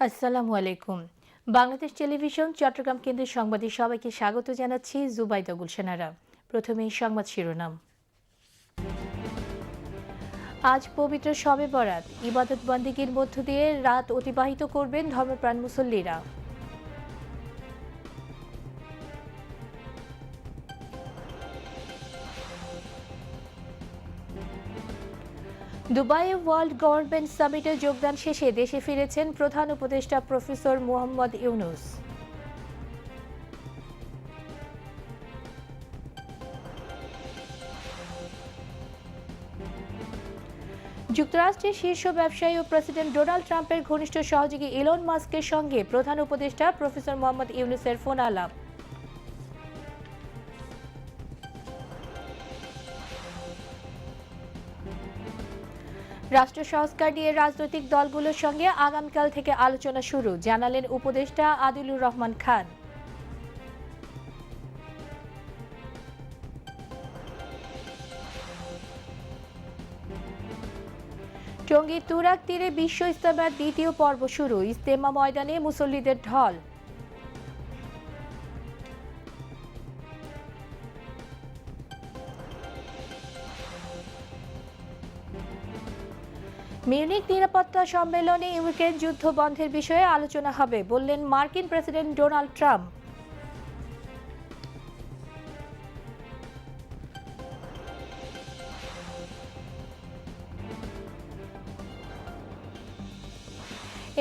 আসসালামু আলাইকুম। বাংলাদেশ টেলিভিশন, চট্টগ্রাম কেন্দ্রের সংবাদে সবাইকে স্বাগত জানাচ্ছি জুবাইদা গুলশানারা। প্রথমেই সংবাদ শিরোনাম। আজ পবিত্র শবে বরাত। ইবাদত বন্দীগীর মধ্য দিয়ে রাত অতিবাহিত করবেন ধর্মপ্রাণ মুসল্লিরা। দুবাইয়ে ওয়ার্ল্ড গভর্নমেন্ট সামিটে যোগদান শেষে দেশে ফিরেছেন প্রধান উপদেষ্টা প্রফেসর মোহাম্মদ ইউনুস। যুক্তরাষ্ট্রের শীর্ষ ব্যবসায়ী ও প্রেসিডেন্ট ডোনাল্ড ট্রাম্পের ঘনিষ্ঠ সহযোগী ইলন মাস্কের সঙ্গে প্রধান উপদেষ্টা প্রফেসর মোহাম্মদ ইউনুসের ফোন আলাপ। রাষ্ট্র সংস্কার নিয়ে রাজনৈতিক দলগুলোর সঙ্গে আগামীকাল থেকে আলোচনা শুরু, জানালেন উপদেষ্টা আদিলুর রহমান খান। টঙ্গী তুরাক তীরে বিশ্ব ইস্তেমার দ্বিতীয় পর্ব শুরু ইস্তেমা ময়দানে মুসল্লিদের ঢল। মিউনিক নিরাপত্তা সম্মেলনে ইউক্রেন যুদ্ধ বন্ধের বিষয়ে আলোচনা হবে, বললেন মার্কিন প্রেসিডেন্ট ডোনাল্ড ট্রাম্প।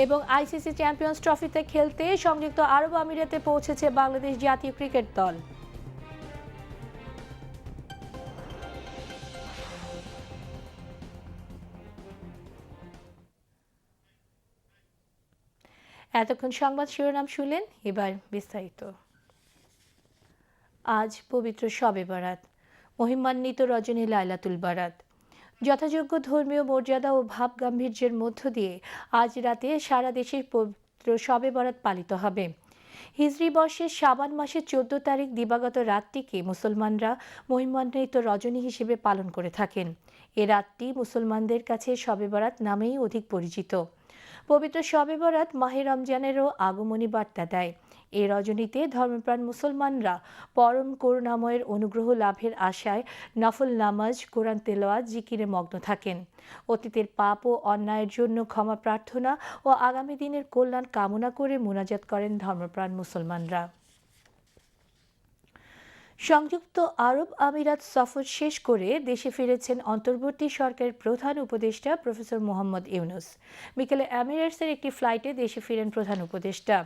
এবং আইসিসি চ্যাম্পিয়ন্স ট্রফিতে খেলতে সংযুক্ত আরব আমিরাতে পৌঁছেছে বাংলাদেশ জাতীয় ক্রিকেট দল। এতক্ষণ সংবাদ শিরোনাম শুনলেন এবার বিস্তারিত। আজ পবিত্র শবে বারাত, মহিমান্বিত রজনী লাইলাতুল বারাত। যথাযোগ্য ধর্মীয় মর্যাদা ও ভাব গাম্ভীর্যের মধ্য দিয়ে আজ রাতে সারা দেশে পবিত্র শবে বরাত পালিত হবে। হিজরি বর্ষের শাবান মাসের চোদ্দ তারিখ দিবাগত রাতটিকে মুসলমানরা মহিমান্বিত রজনী হিসেবে পালন করে থাকেন। এ রাতটি মুসলমানদের কাছে শবে বরাত নামেই অধিক পরিচিত। পবিত্র শবে বরাত, মাহে রমজানেরও আগমনী বার্তা দেয়। এই রজনীতে ধর্মপ্রাণ মুসলমানরা পরম করুণাময়ের অনুগ্রহ লাভের আশায় নফল নামাজ, কোরআন তেলোয়া জিকিরে মগ্ন থাকেন। অতীতের পাপ ও অন্যায়ের জন্য ক্ষমা প্রার্থনা ও আগামী দিনের কল্যাণ কামনা করে মোনাজাত করেন ধর্মপ্রাণ মুসলমানরা। সংযুক্ত আরব আমিরাত সফর শেষ করে দেশে ফিরেছেন অন্তর্বর্তী সরকারের প্রধান উপদেষ্টা প্রফেসর মোহাম্মদ ইউনুস। বিকেলে আমিরাটসের একটি ফ্লাইটে দেশে ফিরেন প্রধান উপদেষ্টা।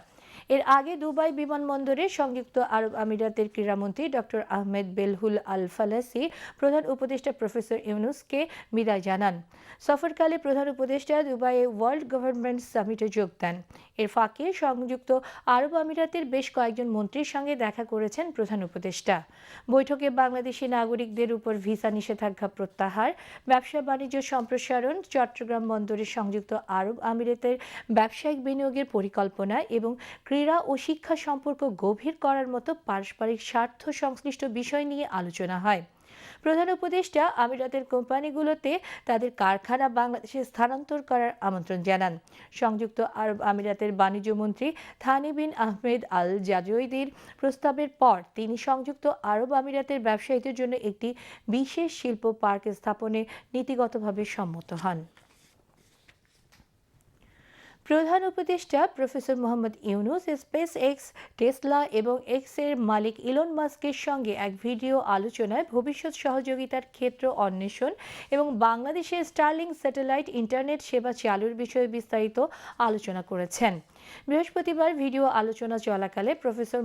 এর আগে দুবাই বিমানবন্দরে সংযুক্ত আরব আমিরাতের ক্রীড়ামন্ত্রী ডক্টর আহমেদ বেলহুল আল ফালাসি প্রধান উপদেষ্টা প্রফেসর ইউনুসকে বিদায় জানান। সফরকালে প্রধান উপদেষ্টা দুবাইয়ে ওয়ার্ল্ড গভর্নমেন্ট সামিটে যোগ দেন। এর ফাঁকে সংযুক্ত আরব আমিরাতের বেশ কয়েকজন মন্ত্রীর সঙ্গে দেখা করেছেন প্রধান উপদেষ্টা। বৈঠকে বাংলাদেশি নাগরিকদের উপর ভিসা নিষেধাজ্ঞা প্রত্যাহার, ব্যবসা বাণিজ্য সম্প্রসারণ, চট্টগ্রাম বন্দরে সংযুক্ত আরব আমিরাতের ব্যবসায়িক বিনিয়োগের পরিকল্পনা এবং ক্রীড়া ও শিক্ষা সম্পর্ক গভীর করার মতো পারস্পরিক স্বার্থ সংশ্লিষ্ট বিষয় নিয়ে আলোচনা হয়। প্রধান উপদেষ্টা আমিরাতের কোম্পানিগুলোতে তাদের কারখানা বাংলাদেশে স্থানান্তর করার আমন্ত্রণ জানান। সংযুক্ত আরব আমিরাতের বাণিজ্য মন্ত্রী থানি বিন আহমেদ আল জাজইদির প্রস্তাবের পর তিনি সংযুক্ত আরব আমিরাতের ব্যবসায়ীদের জন্য একটি বিশেষ শিল্প পার্ক স্থাপনে নীতিগতভাবে সম্মত হন। প্রধান উপদেষ্টা professor Mohammad Yunus SpaceX Tesla এবং এক্সের মালিক ইলন মাস্কের সঙ্গে এক ভিডিও আলোচনায় ভবিষ্যৎ সহযোগিতার ক্ষেত্র অন্বেষণ এবং বাংলাদেশের স্টার্লিং স্যাটেলাইট ইন্টারনেট সেবা চালুর বিষয়ে বিস্তারিত আলোচনা করেছেন। বৃহস্পতিবার ভিডিও আলোচনা চলাকালে প্রফেসর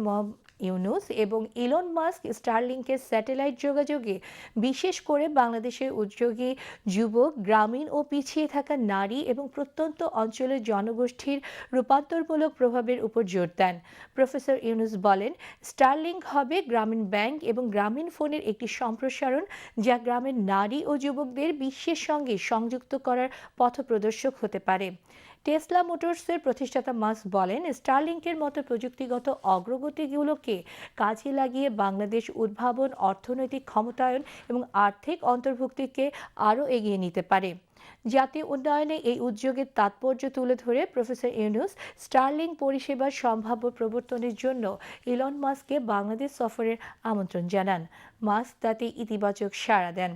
ইউনুস এবং ইলন মাস্ক স্টারলিংকের স্যাটেলাইট যোগাযোগে, বিশেষ করে বাংলাদেশের উদ্যোগী যুবক, গ্রামীণ ও পিছিয়ে থাকা নারী এবং প্রত্যন্ত অঞ্চলের জনগোষ্ঠীর রূপান্তরমূলক প্রভাবের উপর জোর দেন। প্রফেসর ইউনুস বলেন, স্টারলিংক হবে গ্রামীণ ব্যাংক এবং গ্রামীণ ফোনের একটি সম্প্রসারণ যা গ্রামের নারী ও যুবকদের বিশ্বের সঙ্গে সংযুক্ত করার পথপ্রদর্শক হতে পারে। টেসলা মোটরসের প্রতিষ্ঠাতা মাস্ক বলেন, স্টারলিংকের মতো প্রযুক্তিগত অগ্রগতিগুলোকে কাজে লাগিয়ে বাংলাদেশ উদ্ভাবন, অর্থনৈতিক ক্ষমতায়ন এবং আর্থিক অন্তর্ভুক্তিকে আরও এগিয়ে নিতে পারে। জাতীয় উন্নয়নে এই উদ্যোগের তাৎপর্য তুলে ধরে প্রফেসর ইউনুস স্টারলিং পরিষেবার সম্ভাব্য প্রবর্তনের জন্য ইলন মাস্ককে বাংলাদেশ সফরের আমন্ত্রণ জানান। মাস্ক তাতে ইতিবাচক সাড়া দেন।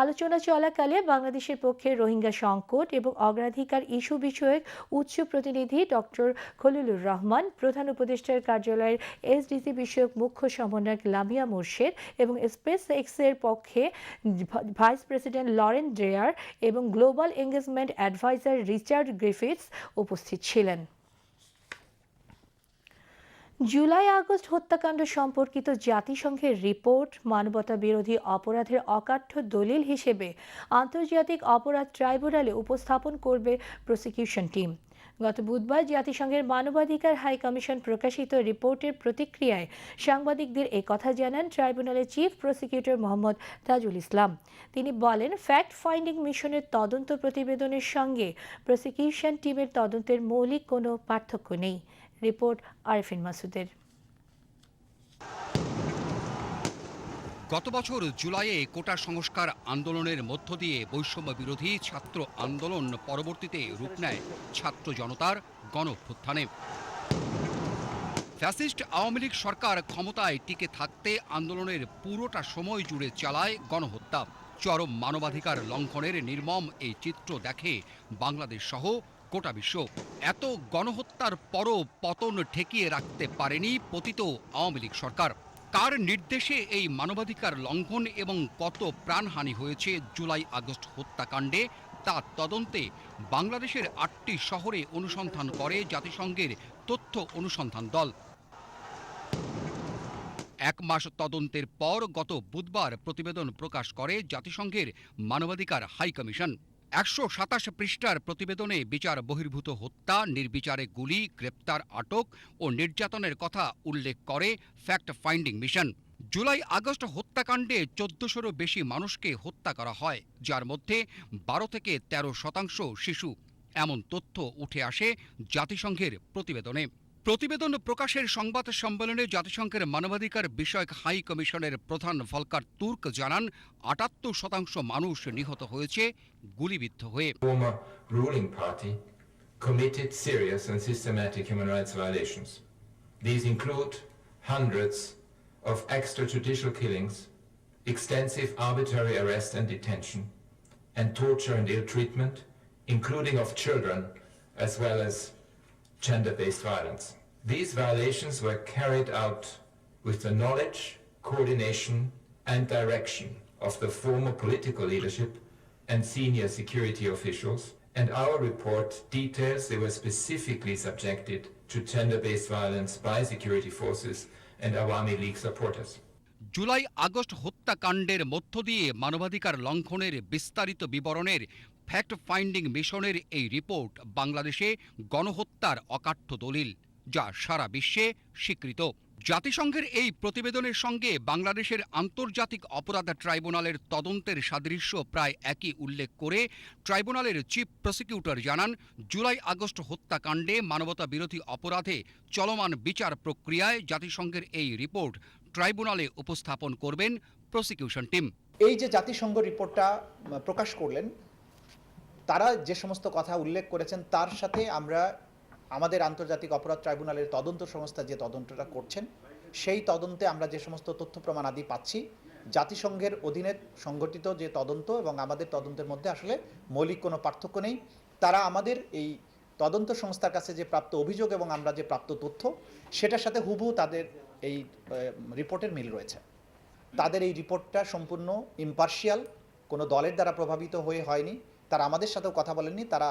আলোচনা চলাকালে বাংলাদেশের পক্ষে রোহিঙ্গা সংকট এবং অগ্রাধিকার ইস্যু বিষয়ক উচ্চ প্রতিনিধি ডক্টর খলিলুর রহমান, প্রধান উপদেষ্টার কার্যালয়ের এসডিসি বিষয়ক মুখ্য সমন্বয়ক লামিয়া মোর্শেদ এবং স্পেস এক্সের পক্ষে ভাইস প্রেসিডেন্ট লরেন ড্রেয়ার এবং global engagement adviser Richard Griffiths উপস্থিত ছিলেন। জুলাই, আগস্ট হত্যাকাণ্ড সম্পর্কিত জাতিসংঘের রিপোর্ট মানবতা বিরোধী অপরাধের অকাঠ্য দলিল হিসেবে আন্তর্জাতিক অপরাধ ট্রাইব্যুনালে উপস্থাপন করবে প্রসিকিউশন টিম। গত বুধবার জাতিসংঘের মানবাধিকার হাই কমিশন প্রকাশিত রিপোর্টের প্রতিক্রিয়ায় সাংবাদিকদের এ কথা জানান ট্রাইব্যুনালের চিফ প্রসিকিউটর মোহাম্মদ তাজুল ইসলাম। তিনি বলেন, ফ্যাক্ট ফাইন্ডিং মিশনের তদন্ত প্রতিবেদনের সঙ্গে প্রসিকিউশন টিমের তদন্তের মৌলিক কোনো পার্থক্য নেই। রিপোর্ট আরফিন মাসুদের। গত বছর জুলাইয়ে কোটা সংস্কার আন্দোলনের মধ্য দিয়ে বৈষম্য বিরোধী ছাত্র আন্দোলন পরবর্তীতে রূপ নেয় ছাত্র জনতার গণঅভ্যুত্থানে ফ্যাসিস্ট আওয়ামী লীগ সরকার ক্ষমতায় টিকে থাকতে আন্দোলনের পুরোটা সময় জুড়ে চালায় গণহত্যা। চরম মানবাধিকার লঙ্ঘনের নির্মম এই চিত্র দেখে বাংলাদেশ সহ গোটা বিশ্ব এত গণহত্যার পরও পতন ঠেকিয়ে রাখতে পারেনি পতিত আওয়ামী লীগ সরকার। কার নির্দেশে এই মানবাধিকার লঙ্ঘন এবং কত প্রাণহানি হয়েছে জুলাই আগস্ট হত্যাকাণ্ডে, তা তদন্তে বাংলাদেশের আটটি শহরে অনুসন্ধান করে জাতিসংঘের তথ্য অনুসন্ধান দল। এক মাস তদন্তের পর গত বুধবার প্রতিবেদন প্রকাশ করে জাতিসংঘের মানবাধিকার হাই কমিশন একশো সাতাশ পৃষ্ঠার প্রতিবেদনে বিচার বহির্ভূত হত্যা, নির্বিচারে গুলি, গ্রেপ্তার, আটক ও নির্যাতনের কথা উল্লেখ করে fact finding mission. July August হত্যাকাণ্ডে চোদ্দশোরও বেশি মানুষকে হত্যা করা হয়, যার মধ্যে বারো থেকে ১৩ শতাংশ শিশু। এমন তথ্য উঠে আসে জাতিসংঘের প্রতিবেদনে। প্রতিবেদন প্রকাশের সংবাদ সম্মেলনে জাতিসংঘের মানবাধিকার বিষয়ক হাই কমিশনের প্রধান ভলকার তুর্ক জানান আটাত্তর শতাংশ মানুষ নিহত হয়েছে গুলিবিদ্ধ হয়ে committed serious and systematic human rights violations. These include hundreds of extrajudicial killings, extensive arbitrary arrest and detention, and torture and ill treatment, including of children as well as gender-based violence. These violations were carried out with the knowledge, coordination and direction of the former political leadership and senior security officials, and our report details they were specifically subjected to gender-based violence by security forces and Awami League supporters. July August হত্যাকাণ্ডের মধ্য দিয়ে মানবাধিকার লঙ্ঘনের বিস্তারিত বিবরণের fact finding মিশনের এই report বাংলাদেশে গণহত্যার অকাঠ্য দলিল, যা সারা বিশ্বে স্বীকৃত। জাতিসংঘের এই প্রতিবেদনের সঙ্গে বাংলাদেশের আন্তর্জাতিক অপরাধ ট্রাইব্যুনালের তদন্তের সাদৃশ্য প্রায় একই উল্লেখ করে ট্রাইব্যুনালের চিফ প্রসিকিউটর জানান, জুলাই আগস্ট হত্যাকাণ্ডে মানবতা বিরোধী অপরাধে চলমান বিচার প্রক্রিয়ায় জাতিসংঘের এই রিপোর্ট ট্রাইব্যুনালে উপস্থাপন করবেন প্রসিকিউশন টিম। এই যে জাতিসংঘ রিপোর্টটা প্রকাশ করলেন তারা যে সমস্ত কথা উল্লেখ করেছেন, তার সাথে আমরা আমাদের আন্তর্জাতিক অপরাধ ট্রাইব্যুনালের তদন্ত সংস্থা যে তদন্তটা করছেন, সেই তদন্তে আমরা যে সমস্ত তথ্য প্রমাণ আদি পাচ্ছি, জাতিসংঘের অধীনে সংগঠিত যে তদন্ত এবং আমাদের তদন্তের মধ্যে আসলে মৌলিক কোনো পার্থক্য নেই। তারা আমাদের এই তদন্ত সংস্থার কাছে যে প্রাপ্ত অভিযোগ এবং আমরা যে প্রাপ্ত তথ্য, সেটার সাথে হুবহু তাদের এই রিপোর্টের মিল রয়েছে। তাদের এই রিপোর্টটা সম্পূর্ণ ইম্পার্শিয়াল কোনো দলের দ্বারা প্রভাবিত হয়ে হয়নি। তারা আমাদের সাথেও কথা বলেননি, তারা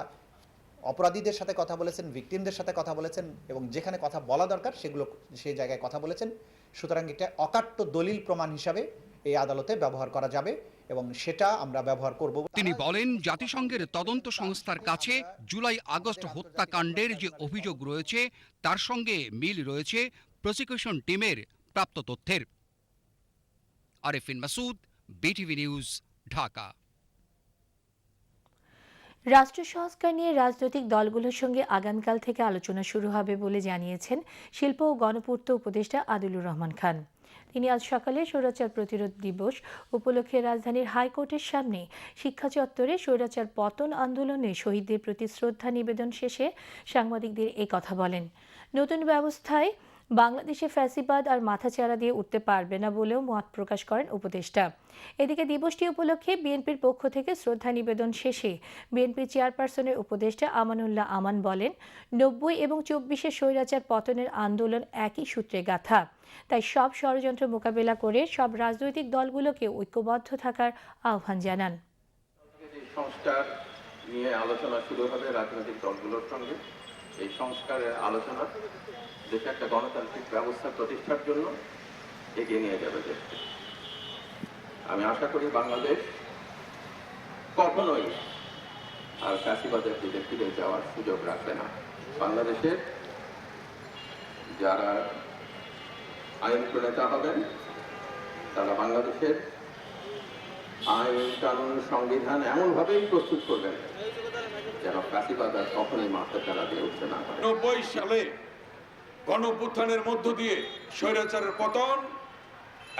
অপরাধীদের সাথে কথা বলেছেন ভিকটিমদের সাথে কথা বলেছেন এবং যেখানে কথা বলা দরকার সেগুলো, সেই জায়গায় কথা বলেছেন। সুতরাং এটা অকাট্য দলিল প্রমাণ হিসাবে এই আদালতে ব্যবহার করা যাবে এবং সেটা আমরা ব্যবহার করব। তিনি বলেন, জাতিসংঘের তদন্ত সংস্থার কাছে জুলাই আগস্ট হত্যাকাণ্ডের যে অভিযোগ রয়েছে, তার সঙ্গে মিল রয়েছে প্রসিকিউশন টিমের প্রাপ্ত তথ্যের। Arefin Masud, BTV news, Dhaka. রাষ্ট্র সংস্কার নিয়ে রাজনৈতিক দলগুলোর সঙ্গে আগামীকাল থেকে আলোচনা শুরু হবে বলে জানিয়েছেন শিল্প ও গণপূর্ত উপদেষ্টা আদিলুর রহমান খান। তিনি আজ সকালে স্বৈরাচার প্রতিরোধ দিবস উপলক্ষে রাজধানীর হাইকোর্টের সামনে শিক্ষা চত্বরে স্বৈরাচার পতন আন্দোলনে শহীদদের প্রতি শ্রদ্ধা নিবেদন শেষে সাংবাদিকদের এই কথা বলেন। নতুন ব্যবস্থায় বাংলাদেশে ফ্যাসিবাদ আর মাথাচাড়া দিয়ে উঠতে পারবে না বলেও মত প্রকাশ করেন উপদেষ্টা। এদিকে দিবসটি উপলক্ষে বিএনপির পক্ষ থেকে শ্রদ্ধা নিবেদন শেষে বিএনপি চেয়ারপারসনের উপদেষ্টা আমানুল্লাহ আমান বলেন, নব্বই এবং চব্বিশে স্বৈরাচার পতনের আন্দোলন একই সূত্রে গাথা। তাই সব ষড়যন্ত্র মোকাবেলা করে সব রাজনৈতিক দলগুলোকে ঐক্যবদ্ধ থাকার আহ্বান জানান। সংস্কার নিয়ে আলোচনা শুরু হবে রাজনৈতিক দলগুলোর সঙ্গে। এই সংস্কারের আলোচনা দেশে একটা গণতান্ত্রিক ব্যবস্থা প্রতিষ্ঠার জন্য এগিয়ে নিয়ে যাবে দেশকে। আমি আশা করি বাংলাদেশ কখনোই আর ফ্যাসিবাদের দিকে ফিরে যাওয়ার সুযোগ রাখবে না। বাংলাদেশের যারা আইন প্রণেতা হবেন, তারা বাংলাদেশের আইন কানুন সংবিধান এমনভাবেই প্রস্তুত করবেন যেন আর কখনোই মাথা চারা দিয়ে উঠতে না পারে। নব্বই সালে গণপুত্থানের মধ্য দিয়ে স্বৈরাচারের পতন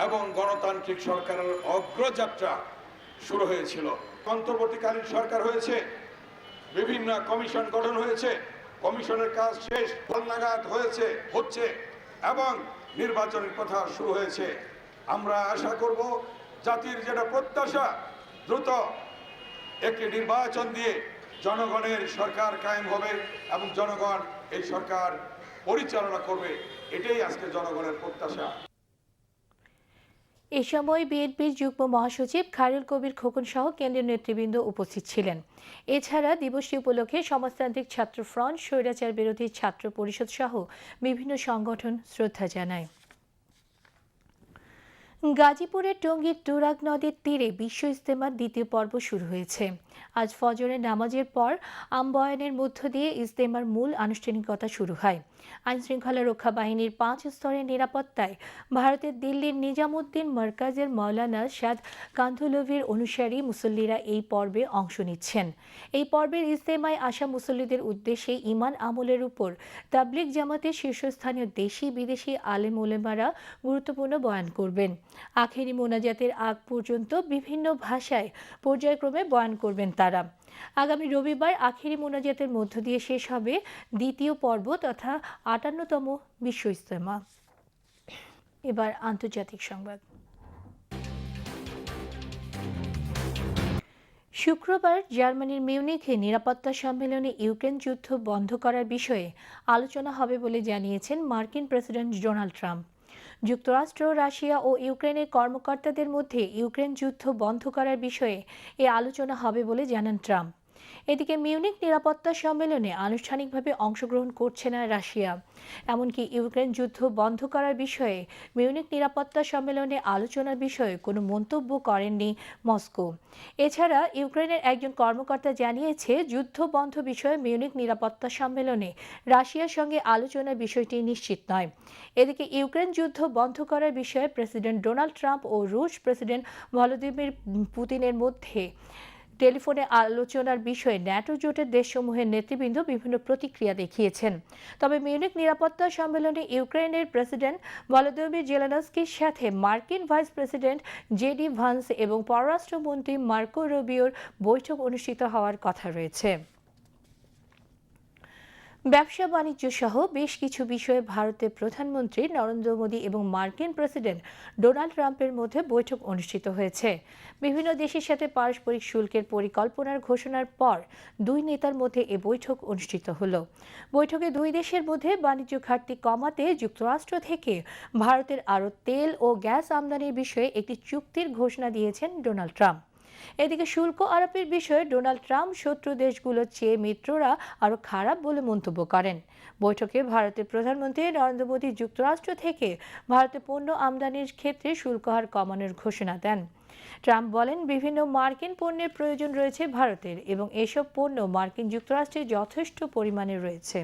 এবং গণতান্ত্রিক সরকারের অগ্রযাত্রা শুরু হয়েছিল। অন্তর্বর্তীকালীন সরকার হয়েছে, বিভিন্ন কমিশন গঠন হয়েছে, কমিশনের কাজ শেষ নাগাদ হয়েছে, হচ্ছে এবং নির্বাচনের কথা শুরু হয়েছে। আমরা আশা করব জাতির যেটা প্রত্যাশা, দ্রুত একটি নির্বাচন দিয়ে জনগণের সরকার কায়েম হবে এবং জনগণ এই সরকার পরিচালনা করবে, এটাই আজকে জনগণের প্রত্যাশা। এ সময় বিএনপির যুগ্ম মহাসচিব খায়রুল কবির খোকন সহ কেন্দ্রীয় নেতৃবৃন্দ উপস্থিত ছিলেন। এছাড়া দিবসটি উপলক্ষে সমাজতান্ত্রিক ছাত্র ফ্রন্ট, স্বৈরাচার বিরোধী ছাত্র পরিষদ সহ বিভিন্ন সংগঠন শ্রদ্ধা জানায়। গাজীপুরের টঙ্গীর তুরাগ নদীর তীরে বিশ্ব ইজতেমার দ্বিতীয় পর্ব শুরু হয়েছে। আজ ফজরের নামাজের পর আমবয়ানের মধ্য দিয়ে ইজতেমার মূল আনুষ্ঠানিকতা শুরু হয়। আইনশৃঙ্খলা রক্ষা বাহিনীর পাঁচ স্তরের নিরাপত্তায় ভারতের দিল্লির নিজামুদ্দিন মার্কাজের মৌলানা সাদ কান্ধুলভির অনুসারী মুসল্লিরা এই পর্বে অংশ নিচ্ছেন। এই পর্বের ইজতেমায় আসা মুসল্লিদের উদ্দেশ্যে ইমান আমলের উপর তাবলিগ জামাতের শীর্ষস্থানীয় দেশি বিদেশি আলেম ওলেমারা গুরুত্বপূর্ণ বয়ান করবেন। আখেরি মোনাজাতের আগ পর্যন্ত বিভিন্ন ভাষায় পর্যায়ক্রমে বয়ান করবেন তারা। আগামী রবিবার আখেরি মোনাজাতের মধ্য দিয়ে শেষ হবে দ্বিতীয় পর্ব তথা আটান্নতম বিশ্ব ইজতেমা। এবার আন্তর্জাতিক সংবাদ। শুক্রবার জার্মানির মিউনিখে নিরাপত্তা সম্মেলনে ইউক্রেন যুদ্ধ বন্ধ করার বিষয়ে আলোচনা হবে বলে জানিয়েছেন মার্কিন প্রেসিডেন্ট ডোনাল্ড ট্রাম্প। যুক্তরাষ্ট্র, রাশিয়া ও ইউক্রেনের কর্মকর্তাদের মধ্যে ইউক্রেন যুদ্ধ বন্ধ করার বিষয়ে এ আলোচনা হবে বলে জানান ট্রাম্প। এদিকে মিউনিক নিরাপত্তা সম্মেলনে আনুষ্ঠানিকভাবে অংশগ্রহণ করছে না রাশিয়া। এমনকি ইউক্রেন যুদ্ধ বন্ধ করার বিষয়ে মিউনিক নিরাপত্তা সম্মেলনে আলোচনার বিষয়ে কোনো মন্তব্য করেননি মস্কো। এছাড়া ইউক্রেনের একজন কর্মকর্তা জানিয়েছে, যুদ্ধ বন্ধ বিষয়ে মিউনিক নিরাপত্তা সম্মেলনে রাশিয়ার সঙ্গে আলোচনার বিষয়টি নিশ্চিত নয়। এদিকে ইউক্রেন যুদ্ধ বন্ধ করার বিষয়ে প্রেসিডেন্ট ডোনাল্ড ট্রাম্প ও রুশ প্রেসিডেন্ট ভলোদিমির পুতিনের মধ্যে টেলিফোনে আলোচনার বিষয়ে ন্যাটো জোটের দেশসমূহের নেতৃবৃন্দ বিভিন্ন প্রতিক্রিয়া দেখিয়েছেন। তবে মিউনিক নিরাপত্তা সম্মেলনে ইউক্রেনের প্রেসিডেন্ট ভলোদিমির জেলানস্কির সাথে মার্কিন ভাইস প্রেসিডেন্ট জেডি ভান্স এবং পররাষ্ট্রমন্ত্রী মার্কো রোবিওর বৈঠক অনুষ্ঠিত হওয়ার কথা রয়েছে। ব্যবসা বাণিজ্য সহ বেশ কিছু বিষয়ে ভারতের প্রধানমন্ত্রী নরেন্দ্র মোদী এবং মার্কিন প্রেসিডেন্ট ডোনাল্ড ট্রাম্পের মধ্যে বৈঠক অনুষ্ঠিত হয়েছে। বিভিন্ন দেশের সাথে পারস্পরিক শুল্কের পরিকল্পনার ঘোষণার পর দুই নেতার মধ্যে এ বৈঠক অনুষ্ঠিত হল। বৈঠকে দুই দেশের মধ্যে বাণিজ্য ঘাটতি কমাতে যুক্তরাষ্ট্র থেকে ভারতের আরও তেল ও গ্যাস আমদানির বিষয়ে একটি চুক্তির ঘোষণা দিয়েছেন ডোনাল্ড ট্রাম্প। এদিকে শুল্ক আরোপের বিষয়ে ডোনাল্ড ট্রাম্প শত্রু দেশগুলোর চেয়ে মিত্ররা আরও খারাপ বলে মন্তব্য করেন। বৈঠকে ভারতের প্রধানমন্ত্রী নরেন্দ্র মোদী যুক্তরাষ্ট্র থেকে ভারতে পণ্য আমদানির ক্ষেত্রে শুল্ক হার কমানোর ঘোষণা দেন। ট্রাম্প বলেন, বিভিন্ন মার্কিন পণ্যের প্রয়োজন রয়েছে ভারতের এবং এসব পণ্য মার্কিন যুক্তরাষ্ট্রে যথেষ্ট পরিমাণে রয়েছে।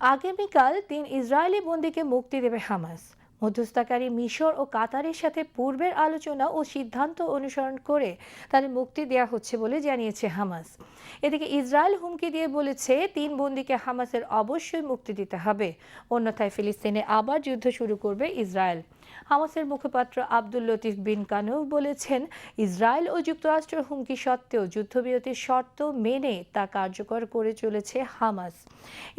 আগামীকাল তিন ইসরায়েলি বন্দীকে মুক্তি দেবে হামাস। মধ্যস্থতাকারী মিশর ও কাতারের সাথে পূর্বের আলোচনা ও সিদ্ধান্ত অনুসরণ করে তাদের মুক্তি দেওয়া হচ্ছে বলে জানিয়েছে হামাস। এদিকে ইসরায়েল হুমকি দিয়ে বলেছে, তিন বন্দীকে হামাসের অবশ্যই মুক্তি দিতে হবে। অন্যথায় ফিলিস্তিনে আবার যুদ্ধ শুরু করবে ইসরায়েল। হামাসের মুখপাত্র আব্দুল লতিফ বিন কানু বলেছেন, ইসরায়েল ও যুক্তরাষ্ট্রের হুমকি সত্ত্বেও যুদ্ধবিরতির শর্ত মেনে তা কার্যকর করে চলেছে হামাস।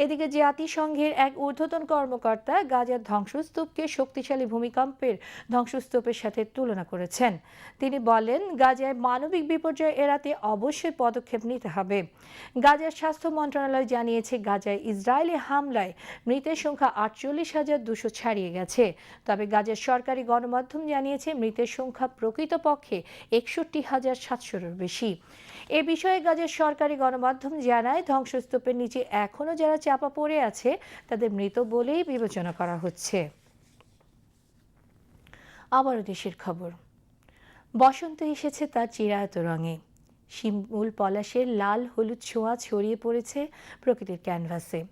এদিকে জাতিসংঘের এক ঊর্ধ্বতন কর্মকর্তা গাজার ধ্বংসস্তূপকে শক্তিশালী ভূমিকম্পের ধ্বংসস্তূপের সাথে তুলনা করেছেন। তিনি বলেন, গাজায় মানবিক বিপর্যয় এড়াতে অবশ্যই পদক্ষেপ নিতে হবে। গাজার স্বাস্থ্য মন্ত্রণালয় জানিয়েছে, গাজায় ইসরায়েলি হামলায় মৃতের সংখ্যা আটচল্লিশ হাজার দুশো ছাড়িয়ে গেছে। তবে গাজার সরকারি গণমাধ্যম জানিয়েছে, মৃতের সংখ্যা প্রকৃতপক্ষে একষট্টি হাজার সাতশোরও বেশি। এ বিষয়ে গাজার সরকারি গণমাধ্যম জানায়, ধ্বংসস্তূপের নিচে এখনও যারা চাপা পড়ে আছে, তাদের মৃত বলেই বিবেচনা করা হচ্ছে। আবারও দেশের খবর। বসন্ত এসেছে তার চিরায়ত রঙে। শিমুল পলাশের লাল হলুদ ছোঁয়া ছড়িয়ে পড়েছে প্রকৃতির ক্যানভাসে।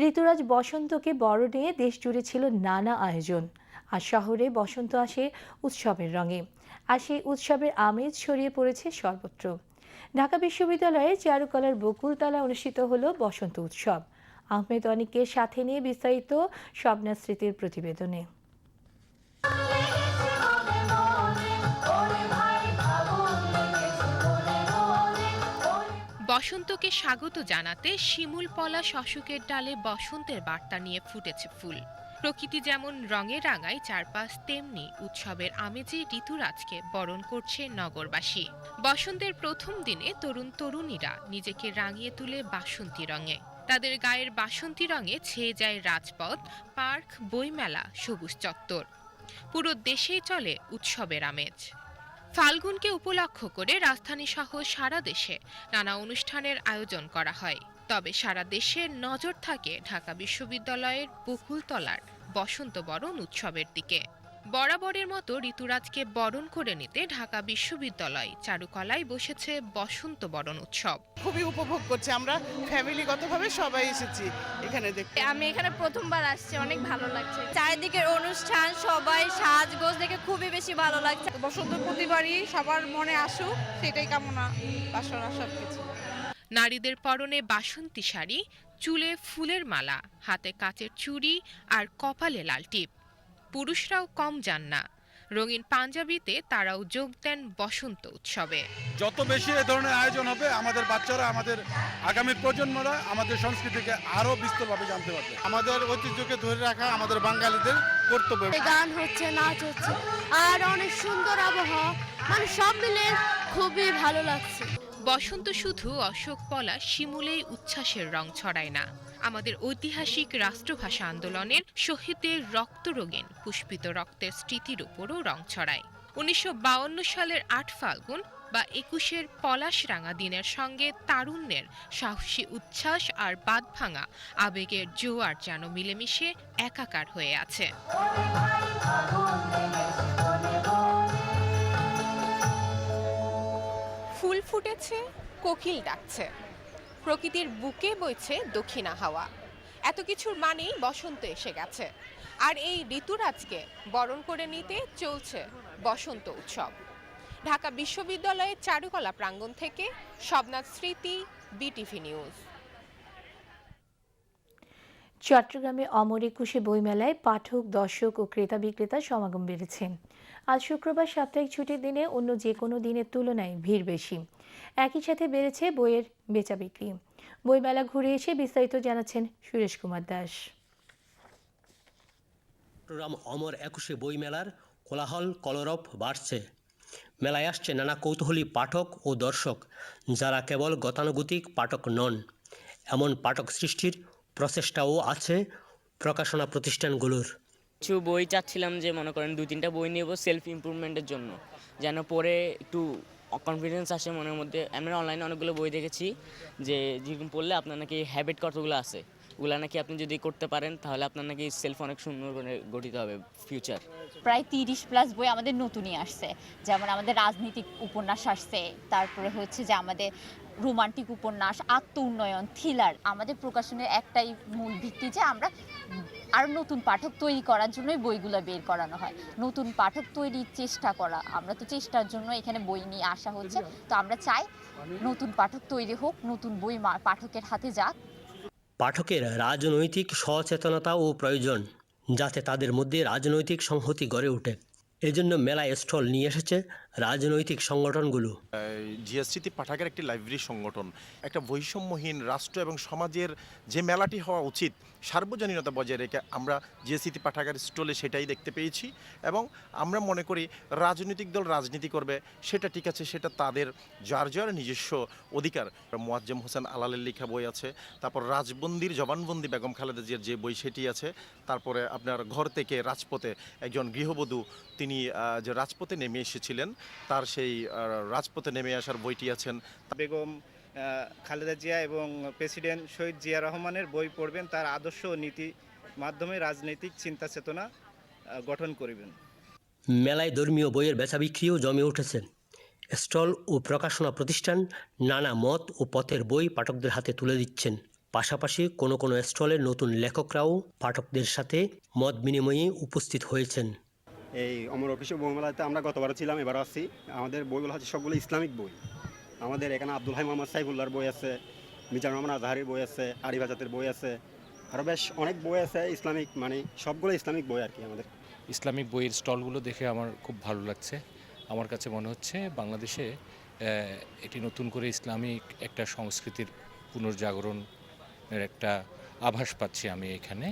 ঋতুরাজ বসন্তকে বড় নিয়ে দেশ জুড়ে ছিল নানা আয়োজন। আর শহরে বসন্ত আসে উৎসবের রঙে। আর সেই উৎসবের আমেজ ছড়িয়ে পড়েছে সর্বত্র। ঢাকা বিশ্ববিদ্যালয়ে চারুকলার বকুলতলা অনুষ্ঠিত হলো বসন্ত উৎসব। আহমেদ অনিককে সাথে নিয়ে বিস্তারিত স্বপ্না স্মৃতির প্রতিবেদনে। বসন্তকে স্বাগত জানাতে শিমুল পলা অশোকের ডালে বসন্তের বার্তা নিয়ে ফুটেছে ফুল। প্রকৃতি যেমন রঙে রাঙায় চারপাশ, তেমনি উৎসবের আমেজে ঋতুরাজকে বরণ করছে নগরবাসী। বসন্তের প্রথম দিনে তরুণ তরুণীরা নিজেকে রাঙিয়ে তুলে বাসন্তী রঙে। তাদের গায়ের বাসন্তী রঙে ছেয়ে যায় রাজপথ, পার্ক, বইমেলা, সবুজ চত্বর। পুরো দেশেই চলে উৎসবের আমেজ। ফাল্গুনকে উপলক্ষ করে রাজধানী সহ সারা দেশে নানা অনুষ্ঠানের আয়োজন করা হয়। তবে সারা দেশের নজর থাকে ঢাকা বিশ্ববিদ্যালয়ের বকুলতলার বসন্ত বরণ উৎসবের দিকে। বরাবরের মতো ঋতুরাজকে বরণ করে নিতে ঢাকা বিশ্ববিদ্যালয় চারুকলায় বসেছে বসন্ত বরণ উৎসব। খুবই উপভোগ করছি আমরা ফ্যামিলিগতভাবে সবাই এসেছি এখানে দেখতে। আমি এখানে প্রথমবার আসছি অনেক ভালো লাগছে। চারিদিকের অনুষ্ঠান সবাই সাজগোজ দেখে খুবই বেশি ভালো লাগছে। বসন্ত প্রতিবারই সবার মনে আসুক সেটাই কামনা বাসনা সব কিছু নারীদের পরনে বাসন্তী শাড়ি চুলে ফুলের মালা হাতে কাচের চুড়ি আর কপালে লাল টিপ। পুরুষরাও কম যান না। রঙিন পাঞ্জাবিতে তারাও যোগ দেন বসন্ত উৎসবে। যত বেশি এ ধরনের আয়োজন হবে আমাদের বাচ্চারা আমাদের আগামী প্রজন্মরা আমাদের সংস্কৃতিকে আরও বিস্তরভাবে জানতে পারবে। আমাদের ঐতিহ্যকে ধরে রাখা আমাদের বাঙালিদের কর্তব্য। গান হচ্ছে নাচ হচ্ছে আর অনেক সুন্দর আবহাওয়া। মানে সব মিলে খুবই ভালো লাগছে। বসন্ত শুধু অশোক পলা শিমুলেই উচ্ছ্বাসের রং ছড়ায় না। আমাদের ঐতিহাসিক রাষ্ট্রভাষা আন্দোলনের শহীদদের রক্তরঙিন পুষ্পিত রক্তের স্মৃতির উপরও রং ছড়ায়। উনিশশো সালের আট ফাল্গুন বা একুশের পলাশ রাঙা দিনের সঙ্গে তারুণ্যের সাহসী উচ্ছ্বাস আর বাদ ভাঙা আবেগের জোয়ার যেন মিলেমিশে একাকার হয়ে আছে। ফুল ফুটেছে, কোকিল ডাকছে। প্রকৃতির বুকে বইছে দক্ষিণা হাওয়া। এত কিছুর মানেই বসন্ত এসে গেছে। আর এই ঋতুরাজকে বরণ করে নিতে চলছে বসন্ত উৎসব। ঢাকা বিশ্ববিদ্যালয়ের চারুকলা প্রাঙ্গণ থেকে শবনাথ স্মৃতি বিটিভি নিউজ চট্টগ্রামে অমর একুশে বইমেলায় পাঠক, দর্শক ও ক্রেতা বিক্রেতার সমাগম বেড়েছে। আজ শুক্রবার সাপ্তাহিক ছুটির দিনে অন্য যে কোনো দিনের তুলনায় ভিড় বেশি। একই সাথে বেড়েছে বইয়ের বেচা বিক্রি। বইমেলা ঘুরে এসে বিস্তারিত জানাচ্ছেন সুরেশ কুমার দাস। চট্টগ্রাম অমর একুশে বইমেলার কোলাহল কলরব বাড়ছে। মেলায় আসছে নানা কৌতূহলী পাঠক ও দর্শক যারা কেবল গতানুগতিক পাঠক নন এমন পাঠক সৃষ্টির প্রচেষ্টাও আছে প্রকাশনা প্রতিষ্ঠানগুলোর। কিছু বই চাচ্ছিলাম যে মনে করেন দু তিনটা বই নেব সেলফ ইমপ্রুভমেন্টের জন্য। যেন পরে একটু কনফিডেন্স আসে মনের মধ্যে। আমরা অনলাইনে অনেকগুলো বই দেখেছি যে যেরকম পড়লে আপনার নাকি হ্যাবিট কতগুলো আছে। ওগুলা নাকি আপনি যদি করতে পারেন, তাহলে আপনার নাকি সেলফ অনেক সুন্দর করে গঠিত হবে ফিউচার প্রায় তিরিশ প্লাস বই আমাদের নতুনই আসছে। যেমন আমাদের রাজনীতিক উপন্যাস আসছে, তারপরে হচ্ছে যে আমাদের রোমান্টিক উপন্যাস আত্ম উন্নয়ন থ্রিলার আমাদের প্রকাশনের একটাই মূল ভিত্তি যে আমরা আরও নতুন পাঠক তৈরি করার জন্যই বইগুলো বের করানো হয়। নতুন পাঠক তৈরির চেষ্টা করা। আমরা তো চেষ্টার জন্য এখানে বই নিয়ে আসা হচ্ছে। তো আমরা চাই নতুন পাঠক তৈরি হোক, নতুন বই পাঠকের হাতে যাক। পাঠকের রাজনৈতিক সচেতনতা ও প্রয়োজন, যাতে তাদের মধ্যে রাজনৈতিক সংহতি গড়ে ওঠে এজন্য মেলায় স্টল নিয়ে এসেছে রাজনৈতিক সংগঠনগুলো। জিএসসিটি পাঠাগার একটি লাইব্রেরি সংগঠন। একটা বৈষম্যহীন রাষ্ট্র এবং সমাজের যে মেলাটি হওয়া উচিত, সার্বজনীনতা বজায় রেখে আমরা জিএসসিটি পাঠাগার স্টলে সেটাই দেখতে পেয়েছি এবং আমরা মনে করি রাজনৈতিক দল রাজনীতি করবে, সেটা ঠিক আছে, সেটা তাদের যার যার নিজস্ব অধিকার। মোয়াজ্জেম হোসেন আলালের লেখা বই আছে, তারপর রাজবন্দির জবানবন্দি বেগম খালেদা জিয়ার যে বই সেটি আছে, তারপরে আপনার ঘর থেকে রাজপথে একজন গৃহবধূ, তিনি যে রাজপথে নেমে এসেছিলেন তার সেই রাজপথে নেমে আসার বইটি আছেন। বেগম খালেদা জিয়া এবং প্রেসিডেন্ট শহীদ জিয়া রহমানের বই পড়বেন তার আদর্শ নীতি মাধ্যমে রাজনৈতিক চিন্তা চেতনা গঠন করিবেন। মেলায় ধর্মীয় বইয়ের বেচা বিক্রিও জমে উঠেছে। স্টল ও প্রকাশনা প্রতিষ্ঠান নানা মত ও পথের বই পাঠকদের হাতে তুলে দিচ্ছেন। পাশাপাশি কোনো কোনো স্টলের নতুন লেখকরাও পাঠকদের সাথে মত বিনিময়ে উপস্থিত হয়েছেন। এই অমর অফিসে বইমেলাতে আমরা গতবার ছিলাম এবার আসছি। আমাদের বইগুলো হচ্ছে সবগুলো ইসলামিক বই। আমাদের এখানে আব্দুল হাই মোহাম্মদ সাইফুল্লাহর বই আছে, মিজান রহমান আজহারির বই আছে আরিবাজাতের বই আছে আরও বেশ অনেক বই আছে ইসলামিক মানে সবগুলো ইসলামিক বই আর কি আমাদের। ইসলামিক বইয়ের স্টলগুলো দেখে আমার খুব ভালো লাগছে। আমার কাছে মনে হচ্ছে বাংলাদেশে এটি নতুন করে ইসলামিক একটা সংস্কৃতির পুনর্জাগরণের একটা আভাস পাচ্ছি আমি এখানে।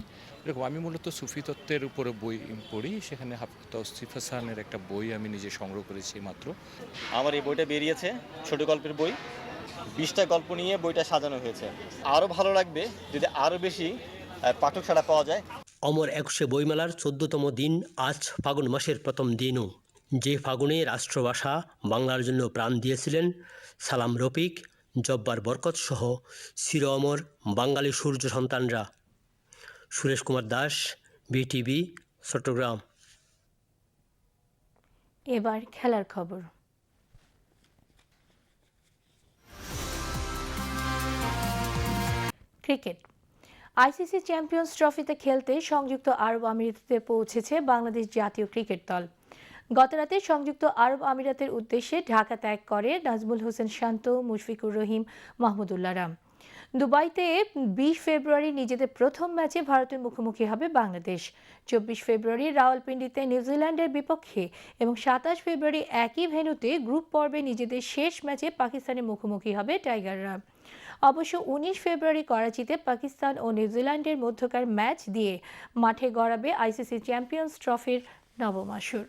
এরকম আমি মূলত সুফি তত্ত্বের উপরে বই পড়ি সেখানে হাফিজ তৌসিফ হাসানের একটা বই আমি নিজে সংগ্রহ করেছি মাত্র। আমার এই বইটা বেরিয়েছে ছোট গল্পের বই। বিশটা গল্প নিয়ে বইটা সাজানো হয়েছে। আরও ভালো লাগবে যদি আরও বেশি পাঠক ছাড়া পাওয়া যায়। অমর একুশে বইমেলার চোদ্দতম দিন আজ ফাগুন মাসের প্রথম দিনও। যে ফাগুনে রাষ্ট্রভাষা বাংলার জন্য প্রাণ দিয়েছিলেন সালাম রফিক জব্বার বরকত সহ অমর, বাঙালি সূর্য সন্তানরা। সুরেশ কুমার দাস, বিটিভি, চট্টগ্রাম। এবার খেলার খবর। ক্রিকেট। আইসিসি চ্যাম্পিয়ন্স ট্রফিতে খেলতে সংযুক্ত আরব আমিরাতে পৌঁছেছে বাংলাদেশ জাতীয় ক্রিকেট দল। গতরাতে সংযুক্ত আরব আমিরাতের উদ্দেশ্যে ঢাকা ত্যাগ করে নাজমুল হোসেন শান্ত, মুশফিকুর রহিম, মাহমুদুল্লাহ রাম। দুবাইতে বিশ ফেব্রুয়ারি নিজেদের প্রথম ম্যাচে ভারতের মুখোমুখি হবে বাংলাদেশ। চব্বিশ ফেব্রুয়ারি রাওয়ালপিন্ডিতে নিউজিল্যান্ডের বিপক্ষে এবং সাতাশ ফেব্রুয়ারি একই ভেন্যুতে গ্রুপ পর্বে নিজেদের শেষ ম্যাচে পাকিস্তানের মুখোমুখি হবে টাইগাররা। অবশ্য উনিশ ফেব্রুয়ারি করাচিতে পাকিস্তান ও নিউজিল্যান্ডের মধ্যকার ম্যাচ দিয়ে মাঠে গড়াবে আইসিসি চ্যাম্পিয়ন্স ট্রফির নবম আসর।